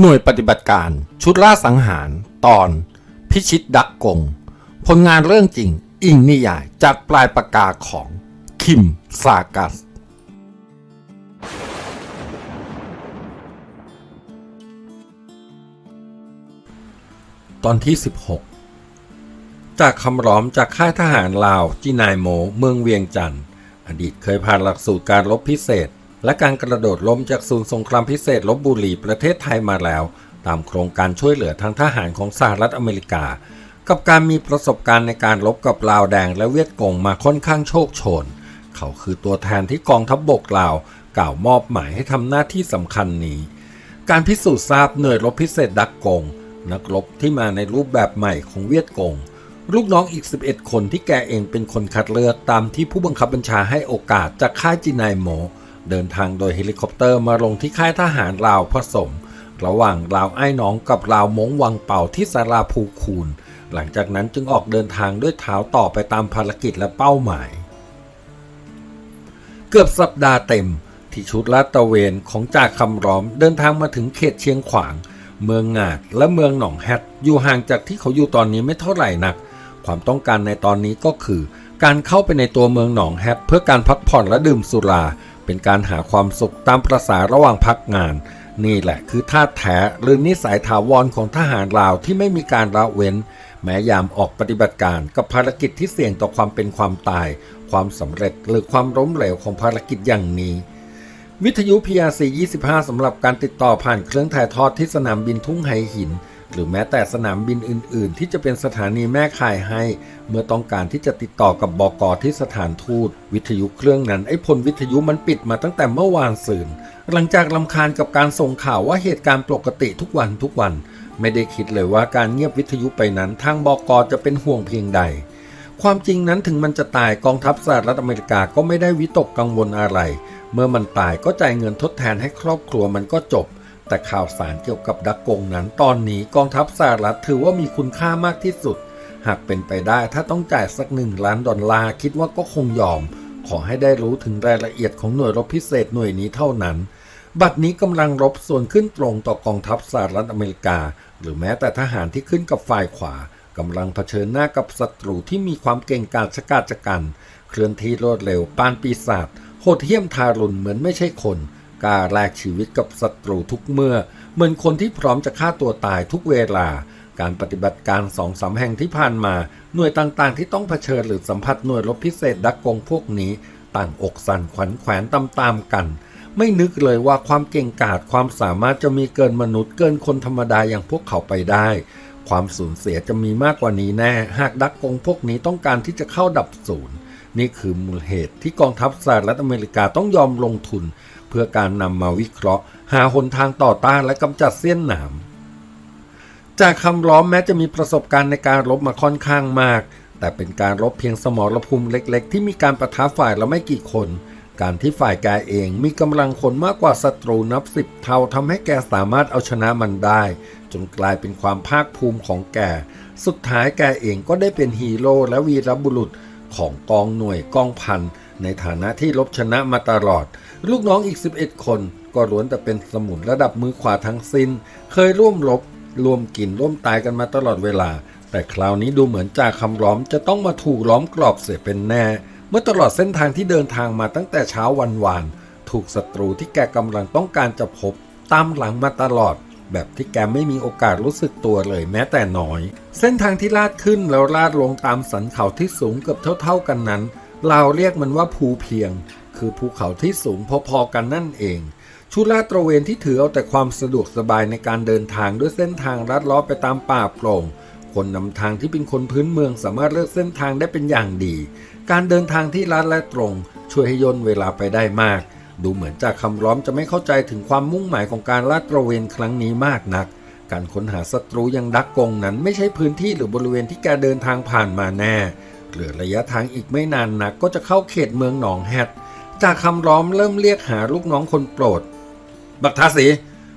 หน่วยปฏิบัติการชุดล่าสังหาร ตอน พิชิตดักกง ผลงานเรื่องจริง อิงนิยายจากปลายปากกาของ คิมซากัส ตอนที่ 16 จากคำร้อมจากค่ายทหารลาว จินายโม เมืองเวียงจันทร์อดีตเคยผ่านหลักสูตรการรบพิเศษ และการกระโดดล้มจากศูนย์สงครามพิเศษลบบุรีประเทศไทยมาแล้ว ตามโครงการช่วยเหลือทางทหารของสหรัฐอเมริกา กับการมีประสบการณ์ในการรบกับลาวแดงและเวียดกงมาค่อนข้างโชคโชน เขาคือตัวแทนที่กองทัพบบกลาว กล่าวมอบหมายให้ทำหน้าที่สำคัญนี้ การพิสูจน์ทราบหน่วยรบพิเศษดักกง นักรบที่มาในรูปแบบใหม่ของเวียดกงลูกน้องอีก 11 คนที่แกเองเป็นคนคัดเลือกตามที่ผู้บังคับบัญชาให้โอกาสจากค่ายจินายโม เดินทางโดยเฮลิคอปเตอร์มาลงที่ค่ายทหารลาวผสม ระหว่างลาวไอ้น้องกับลาวมงวังเป่าที่สาราภูคูนหลังจากนั้นจึงออกเดินทางด้วยเท้าต่อไปตามภารกิจและเป้าหมาย เกือบสัปดาห์เต็มที่ชุดลาดตระเวนของจ่าคำร้อมเดินทางมาถึงเขตเชียงขวาง เมืองงาดและเมืองหนองแฮดอยู่ห่างจากที่เขาอยู่ตอนนี้ไม่เท่าไหร่นัก ความต้องการในตอนนี้ก็คือ การเข้าไปในตัวเมืองหนองแฮดเพื่อการพักผ่อนและดื่มสุรา เป็นการหาความสุขตามประษาระหว่างพักงาน นี่แหละคือท่าแท้หรือนิสัยถาวรของทหารลาวที่ไม่มีการละเว้น แม้ยามออกปฏิบัติการกับภารกิจที่เสี่ยงต่อความเป็นความตาย ความสำเร็จหรือความล้มเหลวของภารกิจอย่างนี้วิทยุ PRC 25 สำหรับการติดต่อผ่านเครื่องถ่ายทอดที่สนามบินทุ่งไหหิน หรือแม้แต่สนามบินอื่น ๆ ที่จะเป็นสถานีแม่ข่ายให้ เมื่อต้องการที่จะติดต่อกับบกที่สถานทูต วิทยุเครื่องนั้นไอ้พลวิทยุมันปิดมาตั้งแต่เมื่อวานซืนหลังจากลำคาญกับการส่งข่าวว่าเหตุการณ์ปกติทุกวันทุกวัน ไม่ได้คิดเลยว่าการเงียบวิทยุไปนั้น ทางบกจะเป็นห่วงเพียงใด ความจริงนั้นถึงมันจะตายกองทัพสหรัฐอเมริกาก็ไม่ได้วิตกกังวลอะไร เมื่อมันตายก็จ่ายเงินทดแทนให้ครอบครัวมันก็จบ แต่ข่าวสารเกี่ยวกับดักกงนั้นตอนนี้กองทัพสหรัฐถือว่ามีคุณค่ามากที่สุด หากเป็นไปได้ถ้าต้องจ่ายสักหนึ่งล้านดอลลาร์คิดว่าก็คงยอม ขอให้ได้รู้ถึงรายละเอียดของหน่วยรบพิเศษหน่วยนี้เท่านั้น บัดนี้กำลังรบส่วนขึ้นตรงต่อกองทัพสหรัฐอเมริกา หรือแม้แต่ทหารที่ขึ้นกับฝ่ายขวากำลังเผชิญหน้ากับศัตรูที่มีความเก่งกาจชะกาจกัน เคลื่อนที่รวดเร็วปานปีศาจโหดเหี้ยมทารุณเหมือนไม่ใช่คน กล้าแลกชีวิตกับศัตรูทุกเมื่อ เหมือนคนที่พร้อมจะฆ่าตัวตายทุกเวลา การปฏิบัติการสองสามแห่งที่ผ่านมา หน่วยต่างๆ ที่ต้องเผชิญหรือสัมผัสหน่วยรบพิเศษดักกงพวกนี้ ต่างอกสั่นขวัญแขวนตามๆกัน ไม่นึกเลยว่าความเก่งกาจความสามารถจะมีเกินมนุษย์เกินคนธรรมดาอย่างพวกเขาไปได้ความสูญเสียจะมีมากกว่านี้แน่ หากดักกงพวกนี้ต้องการที่จะเข้าดับศูนย์ นี่คือมูลเหตุที่กองทัพสหรัฐอเมริกาต้องยอมลงทุน เพื่อการนำมาวิเคราะห์ หาหนทางต่อต้านและกำจัดเสี้ยนหนามจากคำล้อมแม้จะมีประสบการณ์ในการรบมาค่อนข้างมาก แต่เป็นการรบเพียงสมรภูมิเล็ก ๆ ที่มีการประท้าฝ่ายละไม่กี่คน การที่ฝ่ายแกเองมีกำลังคนมากกว่าศัตรูนับสิบเท่าทำให้แกสามารถเอาชนะมันได้ จนกลายเป็นความภาคภูมิของแก สุดท้ายแกเองก็ได้เป็นฮีโร่และวีรบุรุษ ของกองหน่วยกองพันในฐานะที่ลบชนะมาตลอด ลูกน้องอีก 11 คนก็ล้วนแต่เป็นสมุนระดับมือขวาทั้งสิ้น เคยร่วมรบร่วมกินร่วมตายกันมาตลอดเวลา แต่คราวนี้ดูเหมือนจ่าคำล้อมจะต้องมาถูกล้อมกรอบเสียเป็นแน่ เมื่อตลอดเส้นทางที่เดินทางมาตั้งแต่เช้าวันวาน ถูกศัตรูที่แกกำลังต้องการจะพบ ตามหลังมาตลอด แบบที่แกไม่มีโอกาสรู้สึกตัวเลยแม้แต่น้อย เส้นทางที่ลาดขึ้นแล้วลาดลงตามสันเขาที่สูงเกือบเท่า ๆกันนั้น เราเรียกมันว่าภูเพียง คือภูเขาที่สูงพอๆกันนั่นเองชุดลาดตระเวนที่ถือเอาแต่ความสะดวกสบายในการเดินทางด้วยเส้นทางลัดล้อไปตามป่าโปร่งคนนำทางที่เป็นคนพื้นเมืองสามารถเลือกเส้นทางได้เป็นอย่างดี การเดินทางที่ลัดและตรง ช่วยให้ย่นเวลาไปได้มาก ดูเหมือนจากคำร้อมจะไม่เข้าใจถึงความมุ่งหมายของการลาดตระเวนครั้งนี้มากนัก การค้นหาศัตรูยังดักกงนั้นไม่ใช่พื้นที่หรือบริเวณที่แกเดินทางผ่านมาแน่เหลือระยะทางอีกไม่นานนักก็จะเข้าเขตเมืองหนองแฮดจากคำร้อมเริ่มเรียกหาลูกน้องคนโปรด บักทาสี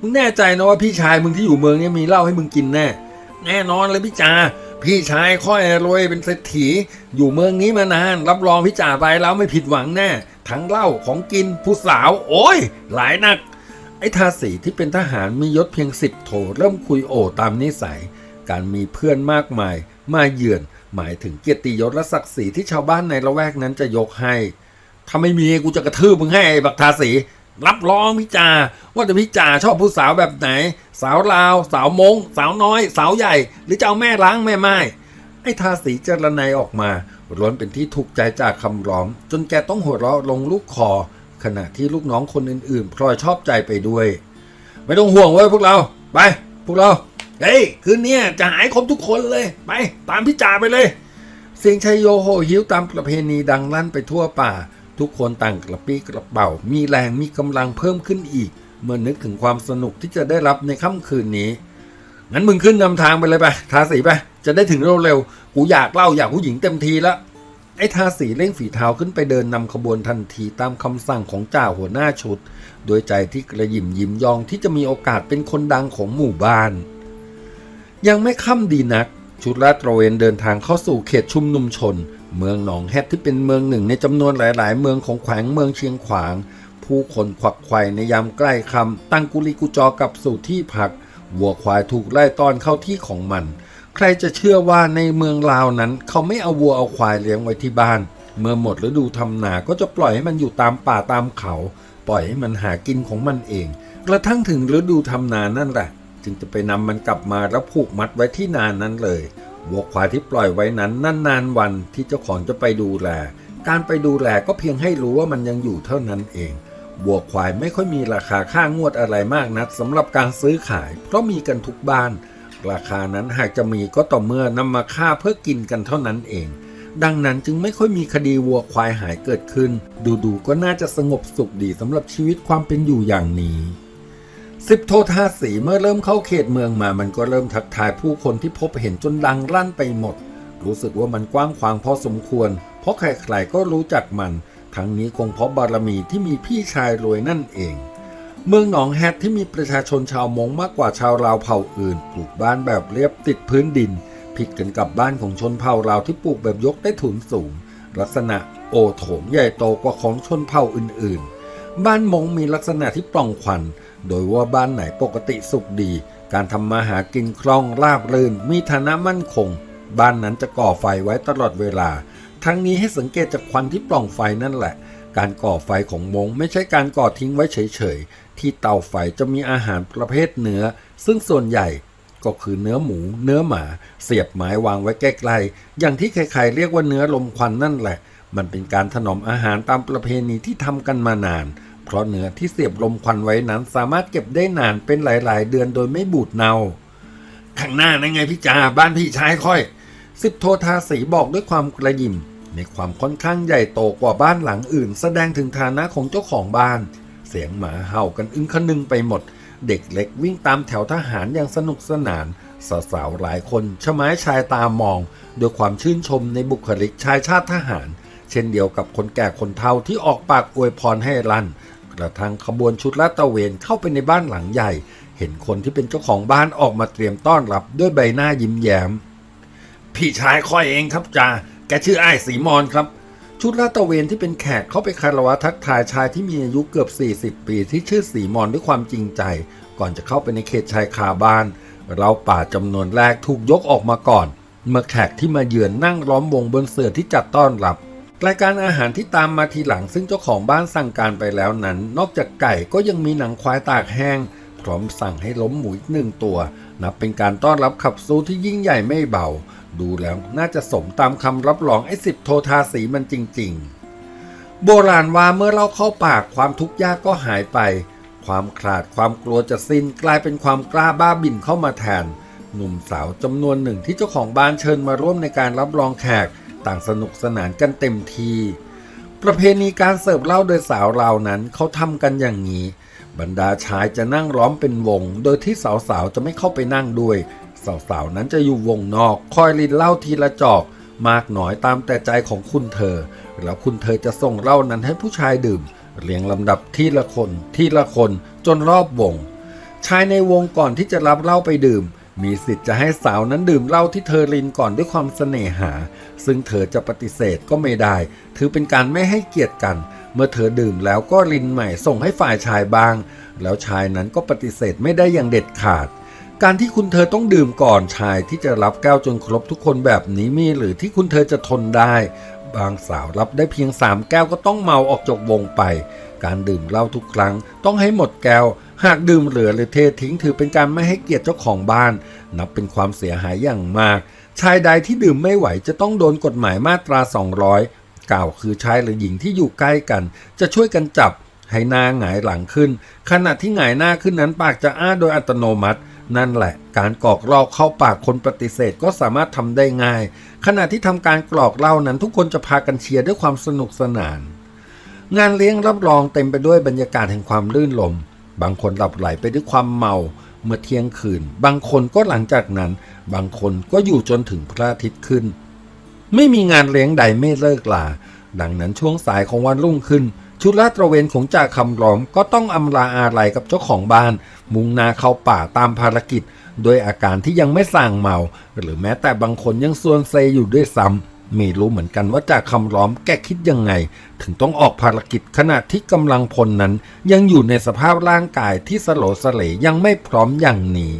มึงแน่ใจนะว่าพี่ชายมึงที่อยู่เมืองนี้มีเหล้าให้มึงกินแน่ แน่นอนเลยพี่จ่าพี่ชายค่อยรวยเป็นเศรษฐีอยู่เมืองนี้มานาน รับรองพี่จ่าไปแล้วไม่ผิดหวังแน่ ทั้งเหล้าของกินผู้สาว โอ้ย หลายหนัก ไอ้ทาสีที่เป็นทหารมียศเพียงสิบโถเริ่มคุยโอตามนิสัย การมีเพื่อนมากมาย มาเยือน หมายถึงเกียรติยศและศักดิ์ศรีที่ชาวบ้านในละแวกนั้นจะยกให้ ถ้าไม่มีกูจะกระทืบมึงให้ไอ้บักทาสีรับรองพี่จาว่าแต่พี่จาชอบผู้สาวแบบไหน สาวลาว สาวมง สาวน้อย สาวใหญ่ หรือจะเอาแม่ล้างแม่ไม้ ไอ้ทาสีเจรนายออกมาล้วนเป็นที่ถูกใจจากคำร้องจนแกต้องหัวเราะลงลูกคอ ขณะที่ลูกน้องคนอื่นๆพลอยชอบใจไปด้วย ไม่ต้องห่วงเว้ยพวกเรา ไป พวกเรา เฮ้ย คืนนี้จะหายครบทุกคนเลย ไป ตามพี่จ่าไปเลย เสียงชัยโยโหหิวตามประเพณีดังลั่นไปทั่วป่า ทุกคนต่างกระปี้กระเป๋า มีแรงมีกำลังเพิ่มขึ้นอีก เมื่อนึกถึงความสนุกที่จะได้รับในค่ำคืนนี้งั้นมึงขึ้นนำทางไปเลยไปทาสีไป จะได้ถึงเร็วๆ กูอยากเล่าอยากผู้หญิงเต็มทีแล้ว ไอ้ทาสีเร่งฝีเท้าขึ้นไปเดินนำขบวนทันทีตามคำสั่งของจ่าหัวหน้าชุด โดยใจที่กระยิมยิ้มยองที่จะมีโอกาสเป็นคนดังของหมู่บ้าน ยังไม่ค่ำดีนัก ชุดลาดตระเวนเดินทางเข้าสู่เขตชุมนุมชน เมืองหนองแฮดที่เป็นเมืองหนึ่งในจำนวนหลาย ๆ เมืองของแขวงเมืองเชียงขวาง ผู้คนขวักไขว่ในยามใกล้คำตั้งกุลีกุจอกับสู่ที่พักวัวควายถูกไล่ต้อนเข้าที่ของมัน ใครจะเชื่อว่าในเมืองลาวนั้น เขาไม่เอาวัวเอาควายเลี้ยงไว้ที่บ้าน เมื่อหมดฤดูทำนาก็จะปล่อยให้มันอยู่ตามป่าตามเขา ปล่อยให้มันหากินของมันเอง กระทั่งถึงฤดูทำนานั่นแหละ จึงจะไปนำมันกลับมาแล้วผูกมัดไว้ที่นานั้นเลยวัวควายที่ปล่อยไว้นั้นนั่นนานวันที่เจ้าของจะไปดูแล การไปดูแลก็เพียงให้รู้ว่ามันยังอยู่เท่านั้นเองวัวควายไม่ค่อยมีราคาค่างวดอะไรมากนักสำหรับการซื้อขาย เพราะมีกันทุกบ้าน ราคานั้นหากจะมีก็ต่อเมื่อนำมาฆ่าเพื่อกินกันเท่านั้นเอง ดังนั้นจึงไม่ค่อยมีคดีวัวควายหายเกิดขึ้น ดูๆก็น่าจะสงบสุขดีสำหรับชีวิตความเป็นอยู่อย่างนี้สิบโททาสีเมื่อเริ่มเข้าเขตเมืองมา มันก็เริ่มทักทายผู้คนที่พบเห็นจนดังลั่นไปหมด รู้สึกว่ามันกว้างขวางพอสมควร เพราะใครๆก็รู้จักมัน ทั้งนี้คงเพราะบารมีที่มีพี่ชายรวยนั่นเอง เมืองหนองแฮดที่มีประชาชนชาวมงมากกว่าชาวลาวเผ่าอื่น ปลูกบ้านแบบเรียบติดพื้นดิน ผิดกันกับบ้านของชนเผ่าลาวที่ปลูกแบบยกได้ถุนสูง ลักษณะโอโถงใหญ่โตกว่าของชนเผ่าอื่นๆ บ้านมงมีลักษณะที่ปล่องควัน โดยว่าบ้านไหนปกติสุขดี การทำมาหากินคล่องราบรื่น มีฐานะมั่นคง บ้านนั้นจะก่อไฟไว้ตลอดเวลา ทั้งนี้ให้สังเกตจากควันที่ปล่องไฟนั่นแหละ การก่อไฟของมงไม่ใช่การก่อทิ้งไว้เฉยๆ ที่เตาไฟจะมีอาหารประเภทเนื้อ ซึ่งส่วนใหญ่ก็คือเนื้อหมู เนื้อหมา เสียบไม้วางไว้ใกล้ๆอย่างที่ใครๆเรียกว่าเนื้อลมควันนั่นแหละ มันเป็นการถนอมอาหารตามประเพณีที่ทำกันมานาน เพราะเนื้อที่เสียบลมควันไว้นั้นสามารถเก็บได้นานเป็นหลายๆ เดือนโดยไม่บูดเนาข้างหน้านั่นไงพี่จาบ้านพี่ชายค่อย สิบโททาสีบอกด้วยความกระยิม ในความค่อนข้างใหญ่โตกว่าบ้านหลังอื่น แสดงถึงฐานะของเจ้าของบ้าน เสียงหมาเห่ากันอึ้งคนึงไปหมด เด็กเล็กวิ่งตามแถวทหารอย่างสนุกสนานสาวๆหลายคนชะไม้ชายตามองด้วยความชื่นชมในบุคลิกชายชาติทหาร เช่นเดียวกับคนแก่คนเฒ่าที่ออกปากอวยพรให้ลั่นกระทั่งขบวนชุดลาดตะเวนเข้าไปในบ้านหลังใหญ่ เห็นคนที่เป็นเจ้าของบ้านออกมาเตรียมต้อนรับด้วยใบหน้ายิ้มแย้มพี่ชายค่อยเองครับจ่า กชื่อไอ้สีมอนครับ ชุดลาดตระเวนที่เป็นแขกเข้าไปคารวะทักทายชายที่มีอายุเกือบ 40 ปีที่ชื่อสีมอนด้วยความจริงใจ ก่อนจะเข้าไปในเขตชายคาบ้าน เราป่าจำนวนแรกถูกยกออกมาก่อน เมื่อแขกที่มาเยือนนั่งล้อมวงบนเสื่อที่จัดต้อนรับรายการอาหารที่ตามมาทีหลังซึ่งเจ้าของบ้านสั่งการไปแล้วนั้น นอกจากไก่ก็ยังมีหนังควายตากแห้ง พร้อมสั่งให้ล้มหมูอีกหนึ่งตัว นับเป็นการต้อนรับขับสู้ที่ยิ่งใหญ่ไม่เบา ดูแล้วน่าจะสมตามคำรับรองไอ้สิบโททาสีมันจริง ๆ โบราณว่าเมื่อเราเข้าปากความทุกข์ยากก็หายไป ความขาดความกลัวจะสิ้นกลายเป็นความกล้าบ้าบินเข้ามาแทน หนุ่มสาวจำนวนหนึ่งที่เจ้าของบ้านเชิญมาร่วมในการรับรองแขกต่างสนุกสนานกันเต็มทีประเพณีการเสิร์ฟเหล้าโดยสาวเรานั้นเขาทำกันอย่างนี้ บรรดาชายจะนั่งล้อมเป็นวง โดยที่สาวๆจะไม่เข้าไปนั่งด้วย สาวๆนั้นจะอยู่วงนอกคอยรินเหล้าทีละจอก มากน้อยตามแต่ใจของคุณเธอ แล้วคุณเธอจะส่งเหล้านั้นให้ผู้ชายดื่ม เรียงลำดับทีละคนทีละคนจนรอบวง ชายในวงก่อนที่จะรับเหล้าไปดื่ม มีสิทธิ์จะให้สาวนั้นดื่มเหล้าที่เธอรินก่อนด้วยความเสน่หา ซึ่งเธอจะปฏิเสธก็ไม่ได้ ถือเป็นการไม่ให้เกียรติกัน เมื่อเธอดื่มแล้วก็รินใหม่ส่งให้ฝ่ายชายบ้าง แล้วชายนั้นก็ปฏิเสธไม่ได้อย่างเด็ดขาด การที่คุณเธอต้องดื่มก่อนชายที่จะรับแก้วจนครบทุกคนแบบนี้มีหรือที่คุณเธอจะทนได้ บางสาวรับได้เพียงสามแก้วก็ต้องเมาออกจากวงไป การดื่มเหล้าทุกครั้ง ต้องให้หมดแก้ว หากดื่มเหลือหรือเททิ้งถือเป็นการไม่ให้เกียรติเจ้าของบ้าน นับเป็นความเสียหายอย่างมาก ชายใดที่ดื่มไม่ไหวจะต้องโดนกฎหมายมาตรา 200 กล่าวคือชายหรือหญิงที่อยู่ใกล้กัน จะช่วยกันจับให้หน้าหงายหลังขึ้น ขณะที่หงายหน้าขึ้นนั้นปากจะอ้าโดยอัตโนมัติ นั่นแหละ การกรอกเหล้าเข้าปากคนปฏิเสธก็สามารถทำได้ง่าย ขณะที่ทำการกรอกเหล้านั้นทุกคนจะพากันเชียร์ด้วยความสนุกสนาน งานเลี้ยงรับรองเต็มไปด้วยบรรยากาศแห่งความรื่นรมบางคนหลับไหลไปด้วยความเมาเมื่อเที่ยงคืน บางคนก็หลังจากนั้น บางคนก็อยู่จนถึงพระอาทิตย์ขึ้น ไม่มีงานเลี้ยงใดไม่เลิกลาดังนั้นช่วงสายของวันรุ่งขึ้น ชุดลาดตระเวนของจ่าคำร้อมก็ต้องอำลาอาลัยกับเจ้าของบ้าน มุ่งนาเข้าป่าตามภารกิจ โดยอาการที่ยังไม่สั่งเมา หรือแม้แต่บางคนยังส่วนเซอยู่ด้วยซ้ำไม่รู้เหมือนกันว่าจ่าคำร้อมแกคิดยังไง ถึงต้องออกภารกิจขณะที่กำลังพลนั้น ยังอยู่ในสภาพร่างกายที่สโลสเลยังไม่พร้อมอย่างนี้